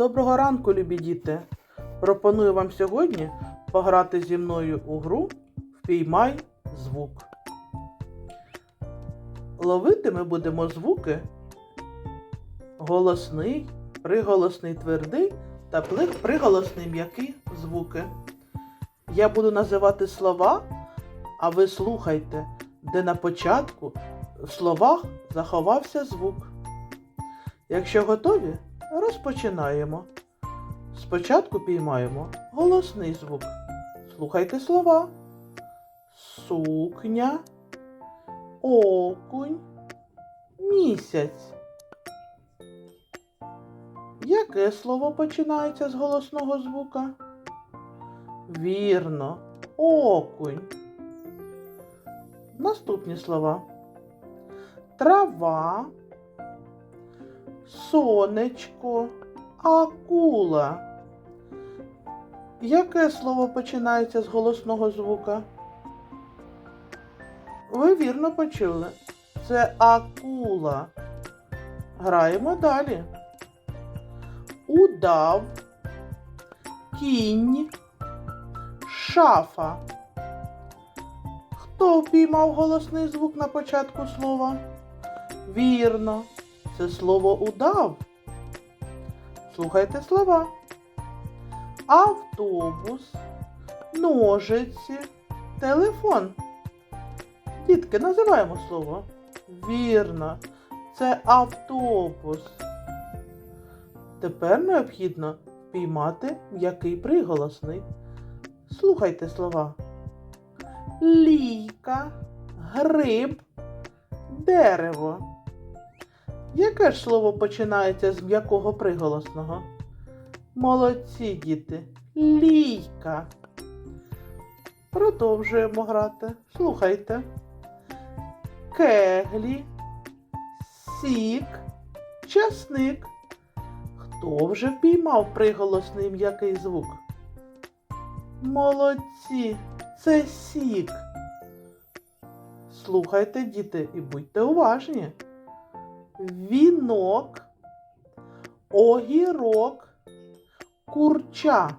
Доброго ранку, любі діти! Пропоную вам сьогодні пограти зі мною у гру Впіймай звук. Ловити ми будемо звуки голосний, приголосний твердий та приголосний м'який звуки. Я буду називати слова, а ви слухайте, де на початку в словах заховався звук. Якщо готові, розпочинаємо. Спочатку піймаємо голосний звук. Слухайте слова. Сукня, окунь, місяць. Яке слово починається з голосного звука? Вірно, окунь. Наступні слова. Трава, сонечко, акула. Яке слово починається з голосного звука? Ви вірно почули. Це акула. Граємо далі. Удав, кінь, шафа. Хто впіймав голосний звук на початку слова? Вірно, це слово удав. Слухайте слова. Автобус, ножиці, телефон. Дітки, називаємо слово. Вірно, це автобус. Тепер необхідно впіймати м'який приголосний. Слухайте слова. Лійка, гриб, дерево. Яке ж слово починається з м'якого приголосного? Молодці діти. Лійка. Продовжуємо грати. Слухайте. Кеглі, сік, часник. Хто вже впіймав приголосний м'який звук? Молодці, це сік. Слухайте, діти, і будьте уважні. Вінок, огірок, курча.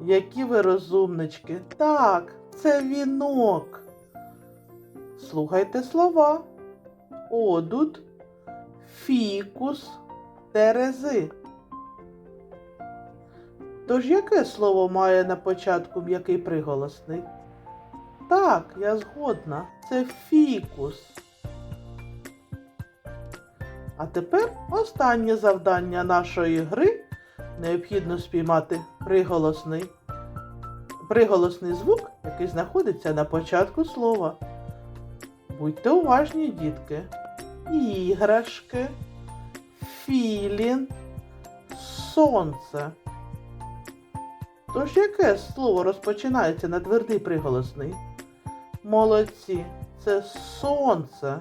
Які ви розумнички. Так, це вінок. Слухайте слова. Одут, фікус, терези. Тож яке слово має на початку м'який приголосний? Так, я згодна. Це фікус. А тепер останнє завдання нашої гри необхідно спіймати приголосний, приголосний звук, який знаходиться на початку слова. Будьте уважні, дітки. Іграшки, філін, сонце. Тож яке слово розпочинається на твердий приголосний? Молодці, це сонце.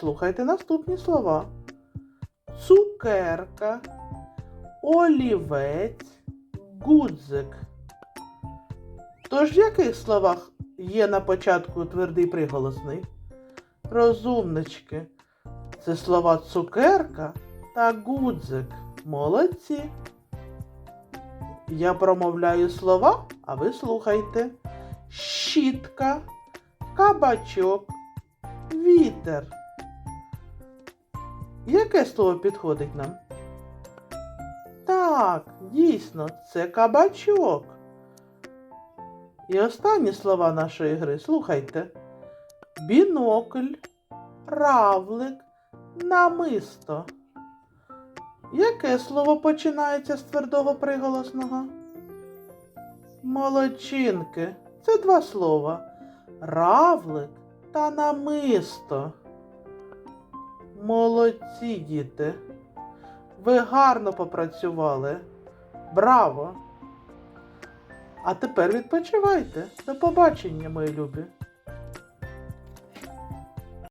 Слухайте наступні слова. Цукерка, олівець, гудзик. Тож в яких словах є на початку твердий приголосний? Розумнички. Це слова цукерка та гудзик. Молодці. Я промовляю слова, а ви слухайте. Щітка, кабачок, вітер. Яке слово підходить нам? Так, дійсно, це кабачок. І останні слова нашої гри слухайте. Бінокль, равлик, намисто. Яке слово починається з твердого приголосного? Молодчинки. Це два слова. Равлик та намисто. Молодці, діти. Ви гарно попрацювали. Браво! А тепер відпочивайте. До побачення, мої любі.